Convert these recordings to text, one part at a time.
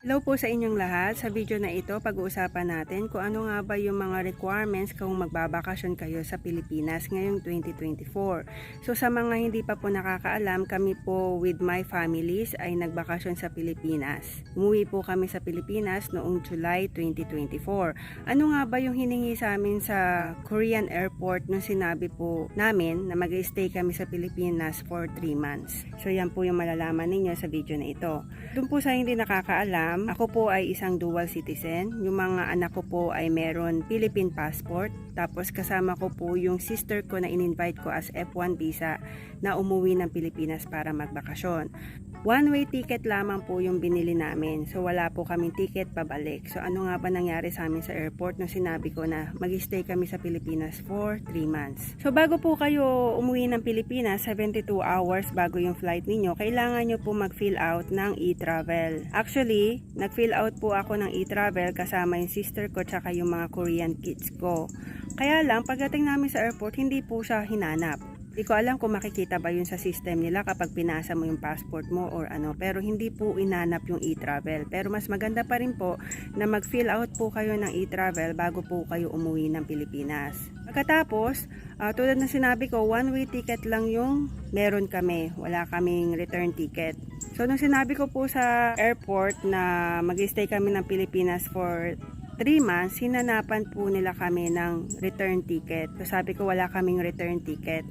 Hello po sa inyong lahat. Sa video na ito, pag-uusapan natin kung ano nga ba yung mga requirements kung magbabakasyon kayo sa Pilipinas ngayong 2024. So sa mga hindi pa po nakakaalam, kami po with my families ay nagbakasyon sa Pilipinas. Umuwi po kami sa Pilipinas noong July 2024. Ano nga ba yung hiningi sa amin sa Korean airport nung sinabi po namin na mag-stay kami sa Pilipinas for 3 months. So yan po yung malalaman ninyo sa video na ito. Doon po sa hindi nakakaalam, ako po ay isang dual citizen. Yung mga anak ko po ay meron Philippine passport. Tapos kasama ko po yung sister ko na in-invite ko as F1 visa na umuwi ng Pilipinas para magbakasyon. One way ticket lamang po yung binili namin. So wala po kaming ticket pabalik. So ano nga ba nangyari sa amin sa airport nung sinabi ko na mag-stay kami sa Pilipinas for 3 months. So bago po kayo umuwi ng Pilipinas, 72 hours bago yung flight ninyo, kailangan nyo po mag-fill out ng e-travel. Actually, nag-fill out po ako ng e-travel kasama yung sister ko tsaka yung mga Korean kids ko. Kaya lang, pagdating namin sa airport, hindi po siya hinanap. Hindi ko alam kung makikita ba yun sa system nila kapag pinasa mo yung passport mo or ano. Pero hindi po inanap yung e-travel. Pero mas maganda pa rin po na mag-fill out po kayo ng e-travel bago po kayo umuwi ng Pilipinas. Pagkatapos, ah, tulad na sinabi ko, one way ticket lang yung meron kami. Wala kaming return ticket. So, nung sinabi ko po sa airport na mag-stay kami ng Pilipinas for 3 months, hinanapan po nila kami ng return ticket. So, sabi ko wala kaming return ticket.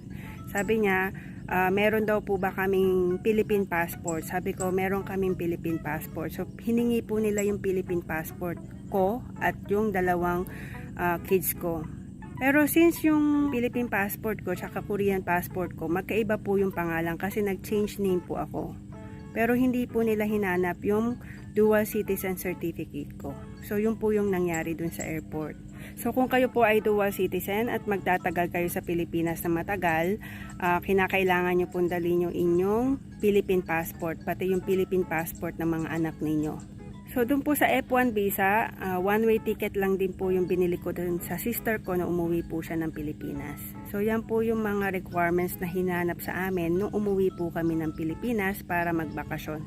Sabi niya, ah, meron daw po ba kaming Philippine passport? Sabi ko, meron kaming Philippine passport. So, hiningi po nila yung Philippine passport ko at yung dalawang ah, kids ko. Pero since yung Philippine passport ko tsaka Korean passport ko, magkaiba po yung pangalan kasi nag-change name po ako. Pero hindi po nila hinanap yung dual citizen certificate ko. So yun po yung nangyari dun sa airport. So kung kayo po ay dual citizen at magtatagal kayo sa Pilipinas na matagal, ah, kinakailangan nyo pong dalhin yung inyong Philippine passport, pati yung Philippine passport ng mga anak ninyo. So doon po sa F1 visa, ah, one way ticket lang din po yung binili ko dun sa sister ko na umuwi po siya ng Pilipinas. So yan po yung mga requirements na hinanap sa amin nung umuwi po kami ng Pilipinas para magbakasyon.